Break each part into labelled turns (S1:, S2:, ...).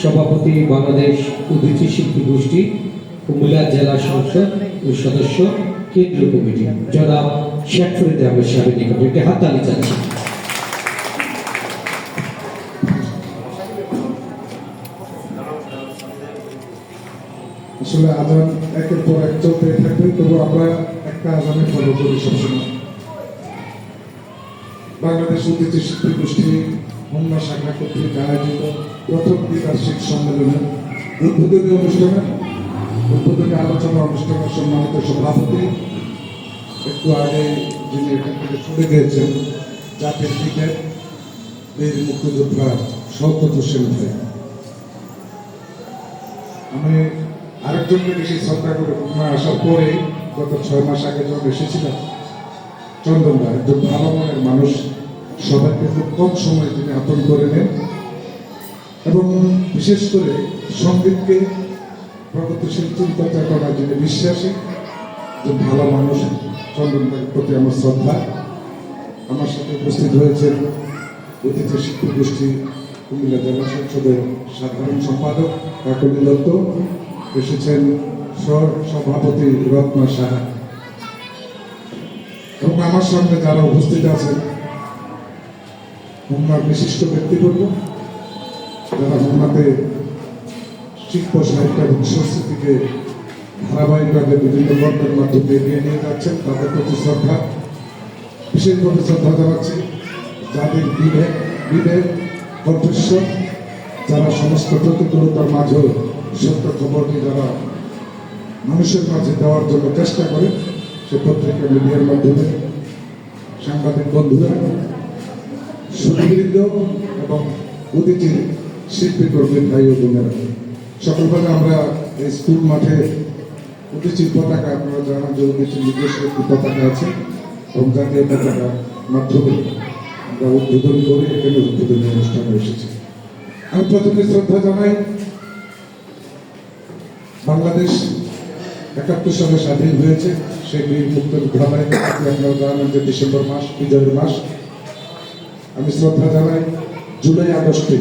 S1: সভাপতি বাংলাদেশ উদীচী শিল্পী গোষ্ঠী, কুমিল্লা জেলা সংসদ ও সদস্য, কেন্দ্রীয় কমিটি। জনাব শেখ ফরিদ আহমেদ সাহেবের নিকটে একটি হাততালি চাচ্ছি
S2: আসলে আজান একের পর এক চলতে থাকবে, তবু আমরা একটা আজানে ফলো করি সবসময়। বাংলাদেশ শিল্পী গোষ্ঠী হোমনা শাখা কর্তৃক আয়োজিত প্রথম দ্বিবার্ষিক সম্মেলনে উদ্বোধনী অনুষ্ঠানে, উদ্বোধনী আলোচনা অনুষ্ঠানের সম্মানিত সভাপতি, একটু আগে যিনি এখান থেকে চলে গিয়েছেন, জাতির বীর মুক্তিযোদ্ধা ভাই। আমি আরেকজনকে বেশি শ্রদ্ধা করে ঘটনা আসার পরে গত ছয় মাস আগে যখন এসেছিলাম, চন্দন রায় একজন ভালো মনের মানুষ, সবাইকে খুব কম সময় তিনি আপন করে নেন। এবং বিশেষ করে সঙ্গীতকে প্রগতিশীল চিন্তা চেতনা যিনি বিশ্বাসী যে ভালো মানুষ চন্দন রায়ের প্রতি আমার শ্রদ্ধা। আমার সাথে উপস্থিত হয়েছেন অতিথি শিক্ষক গোষ্ঠী কুমিল্লা জেলা সংসদের সাধারণ সম্পাদক কাকলি দত্ত, এসেছেন সভাপতি রত্না সাহা। এবং আমার সামনে যারা উপস্থিত আছেন বিশিষ্ট ব্যক্তিবর্গ যারা হোমনাতে শিল্প সাহিত্য এবং সংস্কৃতিকে ধারাবাহিকভাবে বিভিন্ন গল্পের মাধ্যমে এগিয়ে নিয়ে যাচ্ছেন, তাদের প্রতি শ্রদ্ধা, বিশেষভাবে শ্রদ্ধা জানাচ্ছি। যাদের বিবেক বিবেক কণ্ঠস্বর, যারা সমস্ত প্রতিকূলতার মাঝেও সত্য খবরটি যারা মানুষের মাঝে দেওয়ার জন্য চেষ্টা করে, সে পত্রিকা মিডিয়ার মাধ্যমে সাংবাদিক বন্ধুরা সুদীর্ঘ এবং অতিথি শিল্পী কর্মী ভাই ও বোনেরা। সকলভাবে আমরা এই স্কুল মাঠে অতিথির পতাকা আপনারা জানান যে অতিথির নিজস্ব একটি পতাকা আছে, এবং জাতীয় পতাকা মাধ্যমে আমরা উদ্বোধন করে এখানে উদ্বোধনী অনুষ্ঠানে এসেছি। আমি প্রথমে শ্রদ্ধা জানাই, বাংলাদেশ একাত্তর সালে স্বাধীন হয়েছে, সেই বীর মুক্তের ধারায় আপনারা জানেন যে ডিসেম্বর মাস, বিজয়ের মাস। আমি শ্রদ্ধা জানাই, জুলাই আগস্টে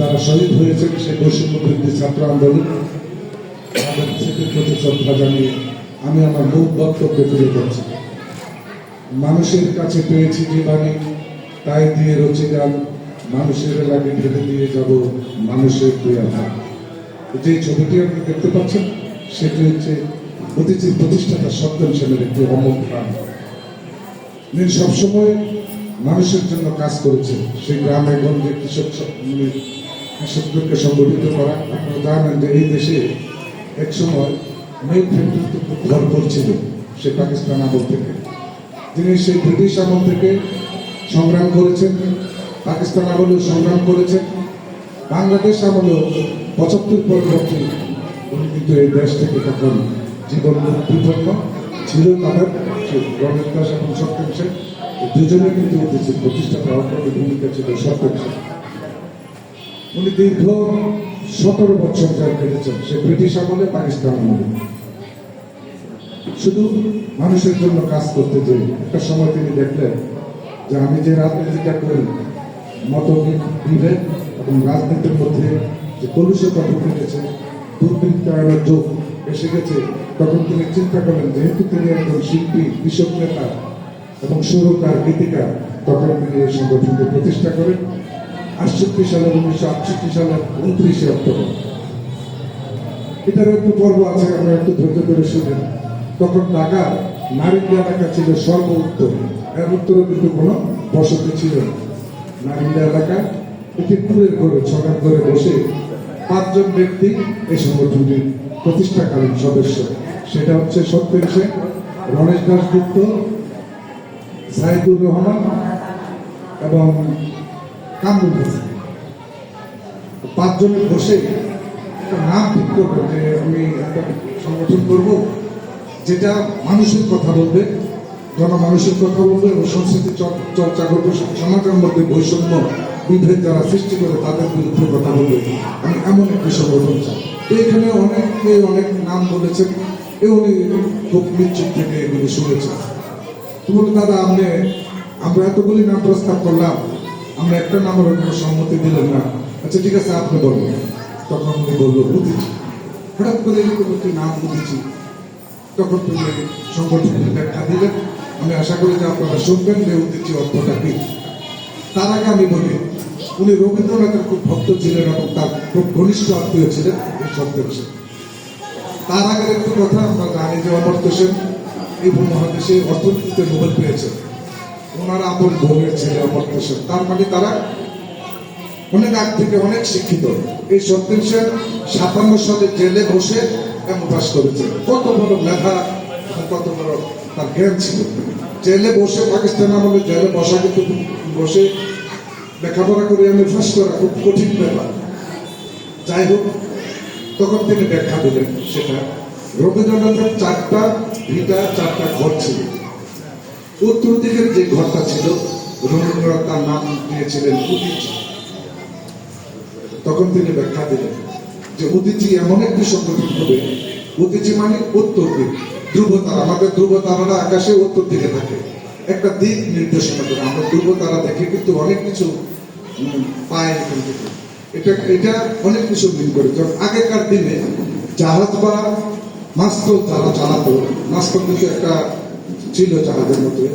S2: যারা শহীদ হয়েছেন বৈষম্য বৃদ্ধি ছাত্র আন্দোলন, তাদের স্মৃতির প্রতি শ্রদ্ধা জানিয়ে আমি আমার মূল বক্তব্যে তুলে ধরছি। মানুষের কাছে পেয়েছি যে বাণী তাই দিয়ে রচি গান, মানুষের লাগে ঢেলে দিয়ে যাব মানুষের প্রিয় যে ছবিটি আপনি দেখতে পাচ্ছেন, সেটি হচ্ছে অতিথির প্রতিষ্ঠাতা সত্যম সেনের একটি অমোঘ প্রাণ তিনি সবসময় মানুষের জন্য কাজ করেছে সেই গ্রামে গঞ্জে কৃষক স- মানে কৃষকদেরকে সংগঠিত করা। আপনারা জানেন যে এই দেশে এক সময় মেঘ ফ্যাক্টরিতে খুব ভরপুর ছিল সে পাকিস্তান আমল থেকে। তিনি সেই ব্রিটিশ আমল থেকে সংগ্রাম করেছেন, পাকিস্তান আমলেও সংগ্রাম করেছেন, বাংলাদেশ আমলেও পঁচাত্তর পরবর্তী উনি কিন্তু এই দেশ থেকে তখন জীবন বিপন্ন ছিল তাদের রমেশ দাস এবং সত্যম সেন। দুজনে কিন্তু প্রতিষ্ঠাতা অগ্রণী ভূমিকা ছিল সত্যম সেন। উনি দীর্ঘ সতেরো বছর জেল কেটেছেন সে ব্রিটিশ আমলে, পাকিস্তান আমলে। শুধু মানুষের জন্য কাজ করতে যে একটা সময় তিনি দেখলেন যে আমি যে রাজনীতিটা করি, মত বিভেদ এবং রাজনীতির মধ্যে যে কলুষতা ঢুকে গেছে দুর্বৃত্তায়নের যোগ এসে গেছে, তখন তিনি চিন্তা করেন যেহেতু তিনি একজন শিল্পী, কৃষক নেতা এবং সুরকার, গীতিকার, তখন তিনি এই সংগঠনকে প্রতিষ্ঠা করেন। আটষট্টি সালের উনিশশো আটষট্টি সালের উনত্রিশে অক্টোবর। এটারও একটু পর্ব আছে, আমরা একটু ধৈর্য ধরে শুনেন তখন ঢাকা নারীন্দ্র এলাকা ছিল সর্ব উত্তর। এর উত্তরে কিন্তু কোনো বসতি ছিল না। এলাকা একটি কুড়ের ঘরে, ছড়ার ঘরে বসে পাঁচজন ব্যক্তি এই সংগঠনটির প্রতিষ্ঠাকালীন সদস্য। সেটা হচ্ছে সত্যেন সেন, রমেশ দাসগুপ্ত সাইদুর রহমান এবং কামরুল পাঁচজনে বসে একটা নাম ঠিক করব যে আমি একটা সংগঠন করব, যেটা মানুষের কথা বলবে, জনমানুষের কথা বলবে এবং সংস্কৃতি চর্চা করবে সমাজের মধ্যে বৈষম্য বিভেদ যারা সৃষ্টি করে তাদের বিরুদ্ধে কথা বলবে। আমি এমন একটি সংগঠন চাই। এখানে অনেকে অনেক নাম বলেছেন, এ খুব নিশ্চিত থেকে এগুলি শুনেছেন। তো বলে দাদা, আপনি, আমরা এতগুলি নাম প্রস্তাব করলাম আমরা একটা নামের কোনো সম্মতি দিলেন না। আচ্ছা ঠিক আছে, আপনি বলুন। তখন উনি বলল বুঝেছি হঠাৎ করে এরকম একটি নাম বুঝেছি। তখন তুমি সংগঠনের ব্যাখ্যা দিলেন। আমি আশা করি যে আপনারা শুনবেন যে উদ্দেশ্যে অর্থটা কি তার আগে আমি বলি, উনি রবীন্দ্রনাথের খুব ভক্ত ছিলেন এবং তার খুব ঘনিষ্ঠ আত্মীয় ছিলেন, এই সেন। তার আগে একটু কথা, আমরা জানি যে অমর্ত্য সেন, এই উপমহাদেশে অর্থনীতিতে নোবেল পেয়েছেন। ওনারা আপন বোনের ছেলে সেন তার মানে তারা অনেক আগ থেকে অনেক শিক্ষিত। এই সত্যেন সেন সাতান্ন সালে জেলে বসে এম পাস করেছে। কত বড় মেধা কত বড় তার জ্ঞান ছিল। জেলে বসে পাকিস্তান আমলে জেলে বসা কিন্তু বসে লেখাপড়া করে আমি ফাঁস করা খুব কঠিন ব্যাপার। যাই হোক, তখন তিনি ব্যাখ্যা দিলেন সেটা। রবীন্দ্রনাথের চারটা ভিটা, চারটা ঘর ছিল। উত্তর দিকের যে ঘরটা ছিল, রবীন্দ্রনাথ তার নাম দিয়েছিলেন উদিচি তখন তিনি ব্যাখ্যা দিলেন যে উদিচি এমন একটি সংগঠন হবে। উদিচি মানে উত্তর দিক ধ্রুব তারা আমাদের ধ্রুব তারারা আকাশে উত্তর দিকে থাকে। একটা দিক নির্দেশনা করে। আমরা ধ্রুব তারা দেখে কিন্তু অনেক কিছু পাই এখান থেকে। এটা এটা অনেক কিছু মিল করে। যেমন আগেকার দিনে জাহাজ বা মাস্কল যারা চালাতো। মাস্কল কিন্তু একটা ছিল জাহাজের মধ্যে,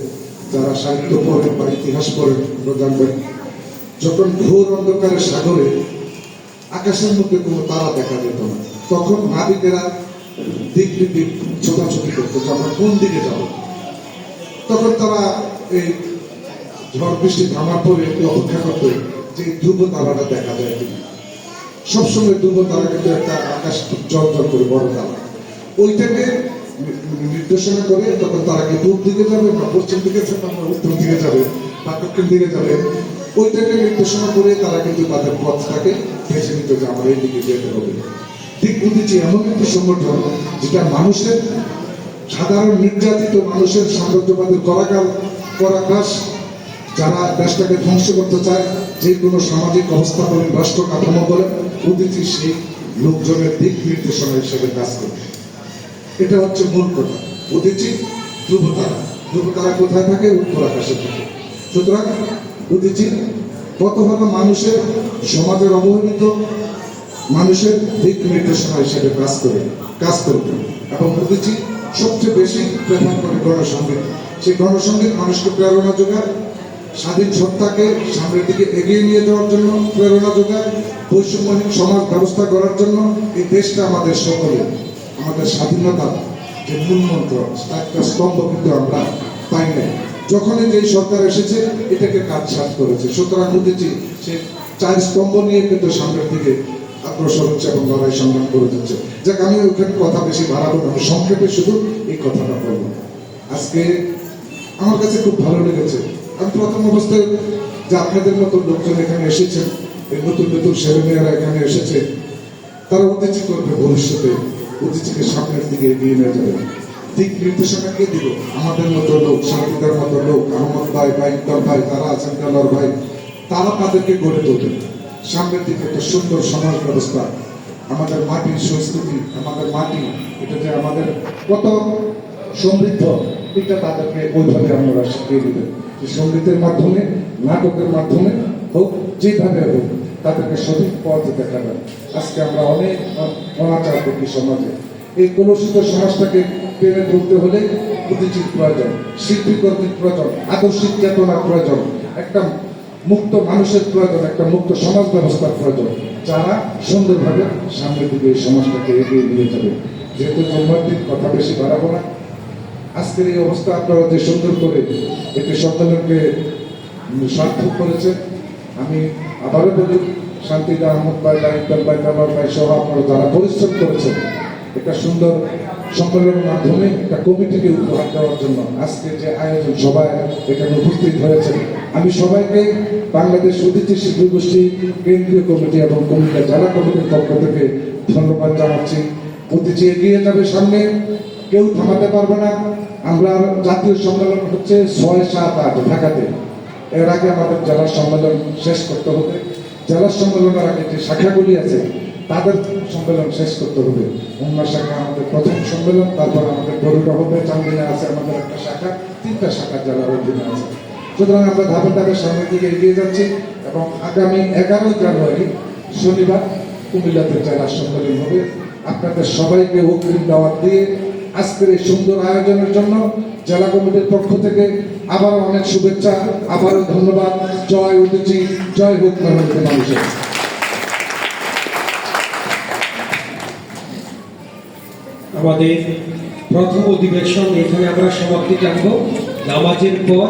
S2: যারা সাহিত্য পড়েন বা ইতিহাস পড়েন জানবেন, যখন ঘোর অন্ধকারের সাগরে আকাশের মধ্যে কোনো তারা দেখা যেত না, তখন নাবিকেরা দিক দিক ছোটাছুটি করতো যে আমরা কোন দিকে যাব। তখন তারা এই ঝড় বৃষ্টি থামার পরে একটু অপেক্ষা করতো যে ধ্রুব তারাটা দেখা যায় কিনা। সবসময় ধ্রুব তারা কিন্তু একটা আকাশ জল করে বড় তারা। ওইটাকে নির্দেশনা করে তখন তারা কি পূর্ব দিকে যাবে না পশ্চিম দিকে যাবে না উত্তর দিকে যাবে বা দক্ষিণ দিকে যাবে? ওইটাকে নির্দেশনা করে তারা কিন্তু তাদের পথটাকে বেছে নিত যে আমার এই দিকে যেতে হবে। ঠিক বুঝেছি, এমন একটি সংগঠন যেটা মানুষের সাধারণ নির্যাতিত মানুষের সাম্রাজ্যবাদের করাকাল পরাকাশ যারা দেশটাকে ধ্বংস করতে চায়, যে কোনো সামাজিক অবস্থা বলেন, রাষ্ট্র কাঠামো বলেন উদিতি সেই লোকজনের দিক নির্দেশনা হিসেবে কাজ করে। এটা হচ্ছে মূল কথা। উদিচি ধ্রুবতারা। ধ্রুবতারা কোথায় থাকে? উত্তর আকাশে থাকে সুতরাং উদিচি কত ভালো মানুষের সমাজের অবহেলিত, মানুষের দিক নির্দেশনা হিসেবে কাজ করে, কাজ করবে এবং উদিচি সবচেয়ে বেশি প্রেফার করে গণসংগীত। সেই গণসংগীত মানুষকে প্রেরণা যোগায়, স্বাধীন সত্তাকে সামনের দিকে এগিয়ে নিয়ে যাওয়ার জন্য প্রেরণা যোগায়, বৈষম্যহীন সমাজ ব্যবস্থা করার জন্য এই দেশটা আমাদের সকলে আমাদের স্বাধীনতা যে মূল একটা স্তম্ভ কিন্তু আমরা পাই নাই। যখনই যে সরকার এসেছে, এটাকে কাটছাট করেছে। সুতরাং বুঝেছি সে চার স্তম্ভ নিয়ে কিন্তু সামনের দিকে অগ্রসর হচ্ছে এবং লড়াই সংগ্রাম করে যাচ্ছে। যাক, আমি ওখানে কথা বেশি বাড়াবো না সংক্ষেপে শুধু এই কথাটা বলব। আজকে আমার কাছে খুব ভালো লেগেছে। আমি প্রথম অবস্থায় যে আপনাদের মতো লোকজন এখানে এসেছেন, এই নতুন নতুন ছেলেমেয়েরা এখানে এসেছে, তারা অতিথি করবে ভবিষ্যতে। অতিথিকে সামনের দিকে এগিয়ে নিয়ে যাবে। দিক নির্দেশনা কে দিব আমাদের মতো লোক শান্তিদার মতো লোক, আহমদ ভাই বা বাইকদার ভাই, তারা আছেন কালার ভাই, তারা তাদেরকে গড়ে তোলে। সামনের দিকে একটা সুন্দর সমাজ ব্যবস্থা, আমাদের মাটির সংস্কৃতি, আমাদের মাটি, এটা যে আমাদের কত সমৃদ্ধ, এটা তাদেরকে ওইভাবে আমরা শিখিয়ে দিবেন। সঙ্গীতের মাধ্যমে, নাটকের মাধ্যমে হোক, যেভাবে হোক তাদেরকে সঠিক পথ দেখাবেন। আজকে আমরা অনেক অনাচার দেখি সমাজে। এই কলুষিত সমাজটাকে টেনে তুলতে হলে প্রতিচিত প্রয়োজন শিল্পীকর্মীর প্রয়োজন আদর্শিক চেতনার প্রয়োজন, একটা মুক্ত মানুষের প্রয়োজন, একটা মুক্ত সমাজ ব্যবস্থার প্রয়োজন। যারা সুন্দরভাবে সামনের দিকে এই সমাজটাকে এগিয়ে নিয়ে যাবে। যেহেতু জন্মদিন, কথা বেশি বাড়াবো না। আজকের এই অবস্থা আপনারা যে সুন্দর করে একটি সম্মেলনকে সার্থক করেছে, আমি আবারও বলি শান্তিদা আহমদ ভাই বা ইকবাল ভাই কামাল ভাই সহ আপনারা যারা পরিশ্রম করেছেন, একটা সুন্দর সম্মেলনের মাধ্যমে একটা কমিটিকে উপহার দেওয়ার জন্য আজকে যে আয়োজন সবাই এখানে উপস্থিত হয়েছে আমি সবাইকে বাংলাদেশ অতিথি শিল্পী গোষ্ঠী, কেন্দ্রীয় কমিটি এবং কমিটি, জেলা কমিটির পক্ষ থেকে ধন্যবাদ জানাচ্ছি। অতিথি এগিয়ে যাবে সামনে, কেউ থামাতে পারবে না। আমরা জাতীয় সম্মেলন হচ্ছে ছয় সাত আট ঢাকাতে। এর আগে আমাদের জেলা সম্মেলন শেষ করতে হবে। জেলা সম্মেলনের আগে যে শাখাগুলি আছে, তাদের সম্মেলন শেষ করতে হবে। অন্য শাখা আমাদের প্রথম সম্মেলন, তারপর আমাদের গরুটা হবে, চান্দিনা আছে আমাদের একটা শাখা, তিনটা শাখা জেলার অধীনে আছে। সুতরাং আমরা ধাপে ধাপে সামনের দিকে এগিয়ে যাচ্ছি এবং আগামী এগারোই জানুয়ারি শনিবার কুমিল্লাতে জেলা সম্মেলন হবে। আপনাদের সবাইকে অগ্রিম দাওয়াত দিয়ে আজকের এই সুন্দর আয়োজনের জন্য জেলা কমিটির পক্ষ থেকে আবারও অনেক শুভেচ্ছা, আবারও ধন্যবাদ। জয় উঠেছি জয় হোক মানুষের
S1: আমাদের প্রথম অধিবেশন, এখানে আমরা সমাপ্তি জানব। নামাজের পর